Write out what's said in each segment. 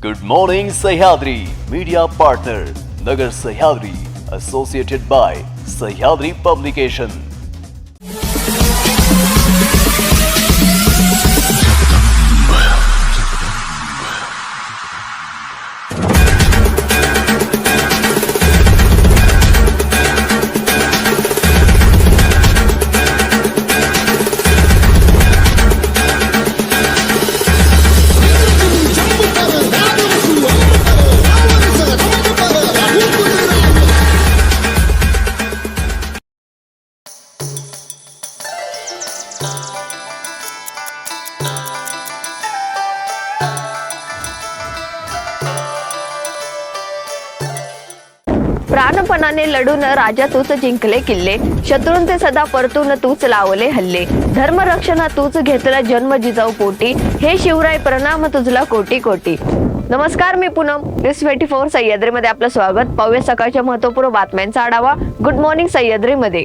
Good morning Sahyadri, media partner Nagar Sahyadri, associated by Sahyadri Publication. प्राणपणाने लढून राजा तूच जिंकले किल्ले. शत्रूंचे सदा परतून तूच लावले हल्ले. धर्मरक्षण तूच घेतला जन्म जिजाऊ पोटी. हे शिवराय प्रणाम तुझला कोटी कोटी. नमस्कार मी पूनम. न्यूज ट्वेंटी फोर सह्याद्रीमध्ये आपलं स्वागत. पाहूया सकाळच्या महत्त्वपूर्ण बातम्यांचा आढावा. गुड मॉर्निंग सह्याद्रीमध्ये.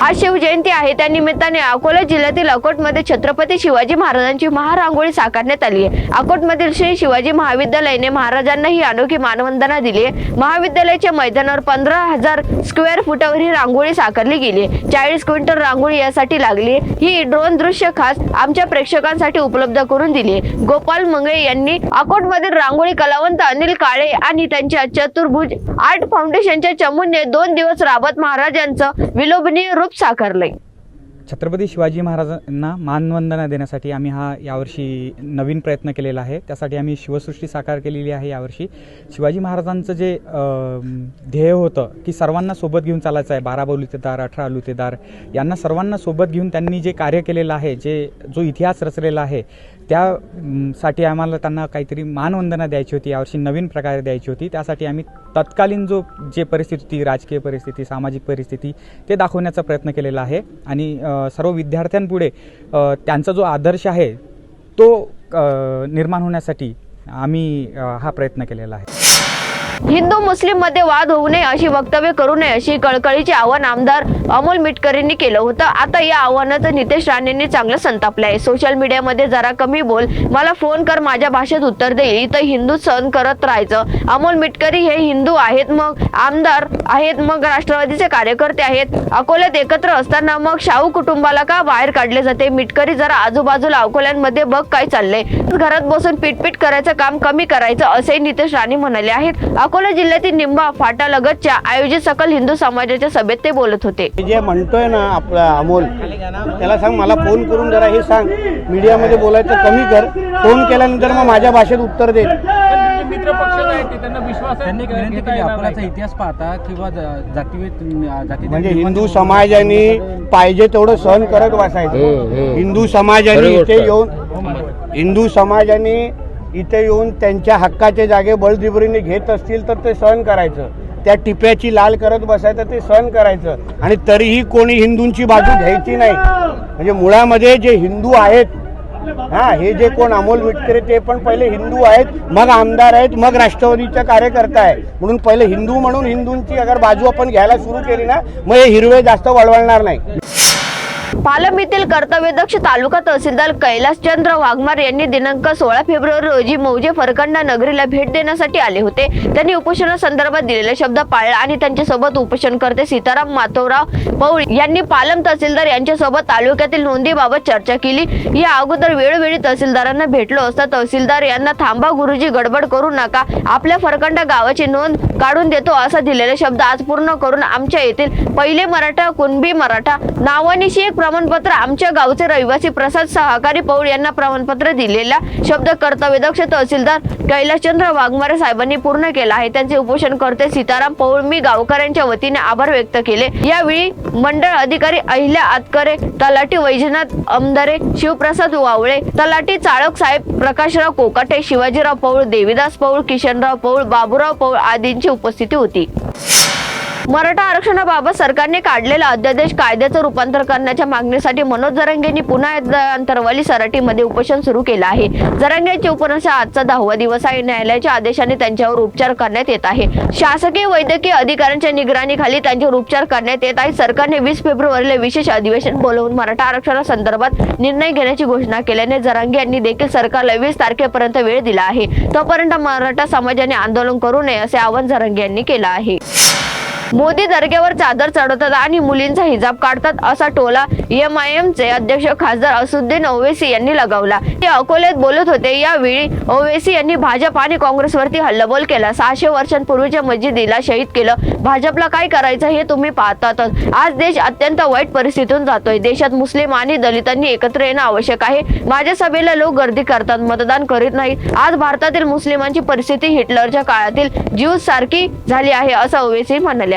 आज शिवजयंती आहे. त्या निमित्ताने अकोला जिल्ह्यातील अकोटमध्ये छत्रपती शिवाजी महाराजांची महारांगोळी साकारण्यात आली आहे. अकोटमधील श्री शिवाजी महाविद्यालयाने महाराजांना ही अनोखी मानवंदना दिली आहे. महाविद्यालयाच्या मैदानावर पंधरा हजार स्क्वेअर फुटावर ही रांगोळी साकारली गेली आहे. चाळीस क्विंटल रांगोळी यासाठी लागली आहे. ही ड्रोन दृश्य खास आमच्या प्रेक्षकांसाठी उपलब्ध करून दिली आहे. गोपाल मंगळे यांनी अकोटमधील रांगोळी कलावंत अनिल काळे आणि त्यांच्या चतुर्भुज आर्ट फाउंडेशनच्या चमूने दोन दिवस राबत महाराजांचं विलोभनीय स्वरूप साकारलंय छत्रपती शिवाजी महाराजांना मानवंदना देण्यासाठी आम्ही हा यावर्षी नवीन प्रयत्न केलेला आहे. त्यासाठी आम्ही शिवसृष्टी साकार केलेली आहे यावर्षी. शिवाजी महाराजांचं जे ध्येय होतं की सर्वांना सोबत घेऊन चालायचं आहे. बारा बलुतेदार अठरा अलुतेदार यांना सर्वांना सोबत घेऊन त्यांनी जे कार्य केलेलं आहे जे जो इतिहास रचलेला आहे त्या साठी आम्हाला त्यांना काहीतरी मानवंदना द्यायची होती यावर्षी नवीन प्रकारे द्यायची होती. त्यासाठी आम्ही तत्कालीन जो जे परिस्थिती होती राजकीय परिस्थिती सामाजिक परिस्थिती ते दाखवण्याचा प्रयत्न केलेला आहे. आणि सर्व विद्यार्थ्यांपुढे त्यांचा जो आदर्श आहे तो निर्माण होण्यासाठी आम्ही हा प्रयत्न केलेला आहे. हिंदू मुस्लिममध्ये वाद होऊ नये अशी वक्तव्य करू नये अशी कळकळीचे आव्हान आमदार अमोल मिटकरींनी केलं होतं. आता या आव्हानाचं नितेश राणेंनी चांगलं संतापलं आहे. सोशल मीडियामध्ये जरा कमी बोल. मला फोन कर माझ्या भाषेत उत्तर देईल इथं हिंदू सहन करत राहायचं. अमोल मिटकरी हे हिंदू आहेत मग आमदार आहेत मग राष्ट्रवादीचे कार्यकर्ते आहेत. अकोल्यात एकत्र असताना मग शाहू कुटुंबाला का बाहेर काढले जाते? मिटकरी जरा आजूबाजूला अकोल्यांमध्ये बघ काय चाललंय. घरात बसून पीटपीट करायचं काम कमी करायचं असे नितेश राणे म्हणाले आहेत. अकोला जिल्ह्यातील निंबा फाटा लगतच्या आयोजित सकल हिंदू समाजाच्या सभेत ते बोलत होते. जे म्हणतोय ना आपला अमोल त्याला सांग मला फोन करून जरा हे सांग. मीडियामध्ये बोलायचं कमी कर. फोन केल्यानंतर मग माझ्या भाषेत उत्तर दे. इतिहास पाहता किंवा म्हणजे हिंदू समाजाने पाहिजे तेवढं सहन करत बसायचं. हिंदू समाजाने इथे येऊन हिंदू समाजाने इथे येऊन त्यांच्या हक्काचे जागे बळजबरीने घेत असतील तर ते सहन करायचं. त्या टिप्याची लाल करत बसायचं ते सहन करायचं. आणि तरीही कोणी हिंदूंची बाजू घ्यायची नाही. म्हणजे मुळामध्ये जे हिंदू आहेत हा हे जे कोण अमोल मिटकरे ते पण पहिले हिंदू आहेत मग आमदार आहेत मग राष्ट्रवादीचा कार्यकर्ता आहे म्हणून पहिले हिंदू म्हणून हिंदूंची अगर बाजू आपण घ्यायला सुरू केली ना मग हे हिरवे जास्त वळवळणार नाही. पालम येथील कर्तव्यदक्ष तालुका तहसीलदार कैलासचंद्र वाघमार यांनी दिनांक सोळा फेब्रुवारी रोजी मौजे फरकंडा नगरीला भेट देण्यासाठी आले होते. त्यांनी उपोषणासंदर्भात दिलेले शब्द पाळला आणि त्यांच्यासोबत उपोषणकर्ते सीताराम माधवराव पौळ यांनी पालम तहसीलदार यांच्यासोबत तालुक्यातील नोंदीबाबत चर्चा केली. या अगोदर वेळोवेळी तहसीलदारांना भेटलो असता तहसीलदार यांना थांबा गुरुजी गडबड करू नका आपल्या फरकंडा गावाची नोंद काढून देतो असा दिलेला शब्द आज पूर्ण करून आमच्या येथील पहिले मराठा कुणबी मराठा नावानिशी एक प्रमाणपत्र आमच्या गावचे रहिवासी प्रसाद सहकारी पौळ यांना प्रमाणपत्र दिलेला शब्द कर्तव्यदक्ष तहसीलदार कैलासचंद्र वाघमारे साहेबांनी पूर्ण केला आहे. त्यांचे उपोषण करते सीताराम पौळ मी गावकऱ्यांच्या वतीने आभार व्यक्त केले. यावेळी मंडळ अधिकारी अहिल्या आतकरे तलाठी वैजनाथ अमदारे शिवप्रसाद वावळे तलाठी चाळक साहेब प्रकाशराव कोकाटे शिवाजीराव पौळ देवीदास पौळ किशनराव पौळ बाबूराव पौळ आदींची उपस्थिती होती. मराठा आरक्षणाबाबत सरकारने काढलेला अध्यादेश कायद्याचं रूपांतर करण्याच्या मागणीसाठी मनोज जरंगेंनी पुन्हा एकदा अंतरवाली सराटीमध्ये उपोषण सुरू केलं आहे. जरांगेंचे उपोषणाचा आजचा दहावा दिवस आहे. न्यायालयाच्या आदेशाने त्यांच्यावर उपचार करण्यात येत आहे. शासकीय वैद्यकीय अधिकाऱ्यांच्या निगराणीखाली त्यांच्यावर उपचार करण्यात येत आहे. सरकारने वीस फेब्रुवारीला विशेष अधिवेशन बोलवून मराठा आरक्षणासंदर्भात निर्णय घेण्याची घोषणा केल्याने जरांगे यांनी देखील सरकारला वीस तारखेपर्यंत वेळ दिला आहे. तोपर्यंत मराठा समाजाने आंदोलन करू नये असे आवाहन जरांगे यांनी केलं आहे. मोदी दर्ग्यावर चादर चढवतात आणि मुलींचा हिजाब काढतात असा टोला एम आय एम चे अध्यक्ष खासदार असुद्दीन ओवेसी यांनी लगावला. ते अकोल्यात बोलत होते यावेळी ओवेसी यांनी भाजप आणि काँग्रेसवरती हल्लाबोल केला. सहाशे वर्षांपूर्वीच्या मस्जिदीला शहीद केलं. भाजपला काय करायचं हे तुम्ही पाहतातच. आज देश अत्यंत वाईट परिस्थितीतून जातोय. देशात मुस्लिम आणि दलितांनी एकत्र येणं आवश्यक आहे. माझ्या सभेला लोक गर्दी करतात मतदान करीत नाहीत. आज भारतातील मुस्लिमांची परिस्थिती हिटलरच्या काळातील ज्यूज सारखी झाली आहे असं ओवेसी म्हणाले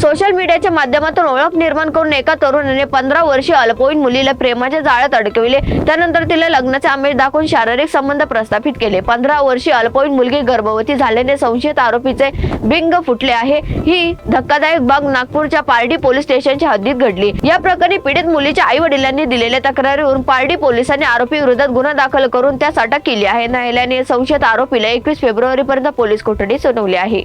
सोशल मीडियाच्या माध्यमातून ओळख निर्माण करून एका तरुणाने पंधरा वर्षीय अल्पवयीन मुलीला प्रेमाच्या जाळ्यात अडकविले. त्यानंतर तिला लग्नाचे आमिष दाखवून शारीरिक संबंध प्रस्थापित केले. पंधरा वर्षीय अल्पवयीन मुलगी गर्भवती झाल्याने संशयित आरोपीचे बिंग फुटले आहे. ही धक्कादायक बाग नागपूरच्या पारडी पोलीस स्टेशनच्या हद्दीत घडली. या प्रकरणी पीडित मुलीच्या आई वडिलांनी दिलेल्या तक्रारीवरून पार्डी पोलिसांनी आरोपी विरोधात गुन्हा दाखल करून त्यास अटक केली आहे. न्यायालयाने संशयित आरोपीला एकवीस फेब्रुवारी पर्यंत पोलीस कोठडी सुनावली आहे.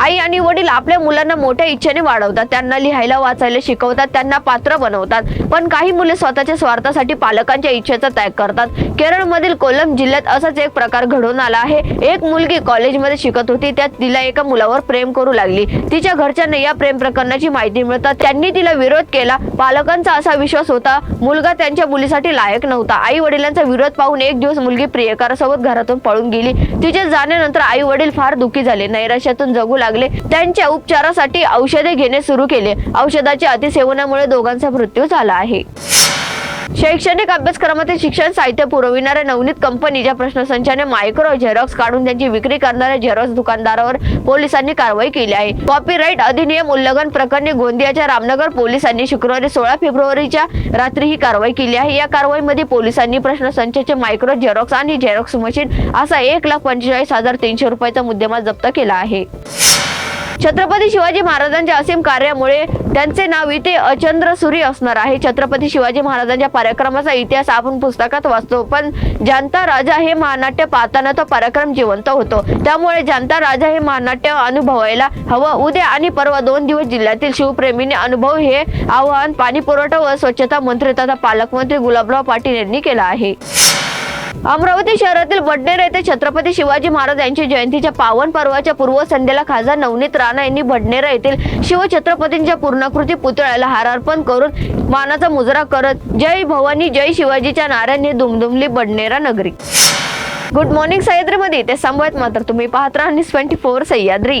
आई आणि वडील आपल्या मुलांना मोठ्या इच्छेने वाढवतात. त्यांना लिहायला वाचायला शिकवतात. त्यांना पात्र बनवतात. पण काही मुले स्वतःच्या स्वार्थासाठी पालकांच्या इच्छेचा त्याग करतात. केरळमधील कोलम जिल्ह्यात असाच एक प्रकार घडून आला आहे. एक मुलगी कॉलेजमध्ये शिकत होती. त्यात तिला एका मुलावर प्रेम करू लागली. तिच्या घरच्यांना या प्रेम प्रकरणाची माहिती मिळतात. त्यांनी तिला विरोध केला. पालकांचा असा विश्वास होता मुलगा त्यांच्या मुलीसाठी लायक नव्हता. आई वडिलांचा विरोध पाहून एक दिवस मुलगी प्रियकारासोबत घरातून पळून गेली. तिच्या जाण्यानंतर आई वडील फार दुःखी झाले. नैराश्यातून जगू लागले. त्यांच्या उपचारासाठी औषधे घेणे सुरू केले. औषधाच्या अतिसेवनामुळे दोघांचा मृत्यू झाला आहे. शैक्षणिक अभ्यासक्रमातील शिक्षण साहित्य पुरविणाऱ्या नवनीत कंपनीच्या प्रश्नसंचाने मायक्रो झेरॉक्स काढून त्यांची विक्री करणाऱ्या झेरॉक्स दुकानदारावर पोलिसांनी कारवाई केली आहे. कॉपीराईट अधिनियम उल्लंघन प्रकरणी गोंदियाच्या रामनगर पोलिसांनी शुक्रवारी सोळा फेब्रुवारीच्या रात्री ही कारवाई केली आहे. या कारवाईमध्ये पोलिसांनी प्रश्नसंचाचे मायक्रो झेरॉक्स आणि झेरॉक्स मशीन असा एक लाख पंचेचाळीस हजार तीनशे रुपयाचा मुद्देमाल जप्त केला आहे. छत्रपती शिवाजी महाराजांच्या असीम कार्यामुळे त्यांचे नाव इथे अचंद्र सूर्य असणार आहे. छत्रपती शिवाजी महाराजांच्या पराक्रमाचा इतिहास आपण पुस्तकात वाचतो पण जनता राजा हे महानाट्य पाहताना तो पराक्रम जिवंत होतो. त्यामुळे जनता राजा हे महानाट्य अनुभवायला हवं. उद्या आणि परवा दोन दिवस जिल्ह्यातील शिवप्रेमीने अनुभव हे आवाहन पाणी पुरवठा व स्वच्छता मंत्री तथा पालकमंत्री गुलाबराव पाटील यांनी केलं आहे. अमरावती शहरातील बडनेर येथे छत्रपती शिवाजी महाराज यांची जयंतीच्या पावन पर्वाच्या पूर्वसंध्येला खासदार नवनीत राणा यांनी बडनेरा येथील शिवछत्रपतींच्या पूर्णाकृती पुतळ्याला हार अर्पण करून मानाचा मुजरा करत जय भवानी जय शिवाजीच्या नाऱ्यांनी दुमदुमली बडनेरा नगरी. गुड मॉर्निंग सह्याद्रीमध्ये ते संभवत मात्र तुम्ही पाहत राहा ट्वेंटी फोर सह्याद्री.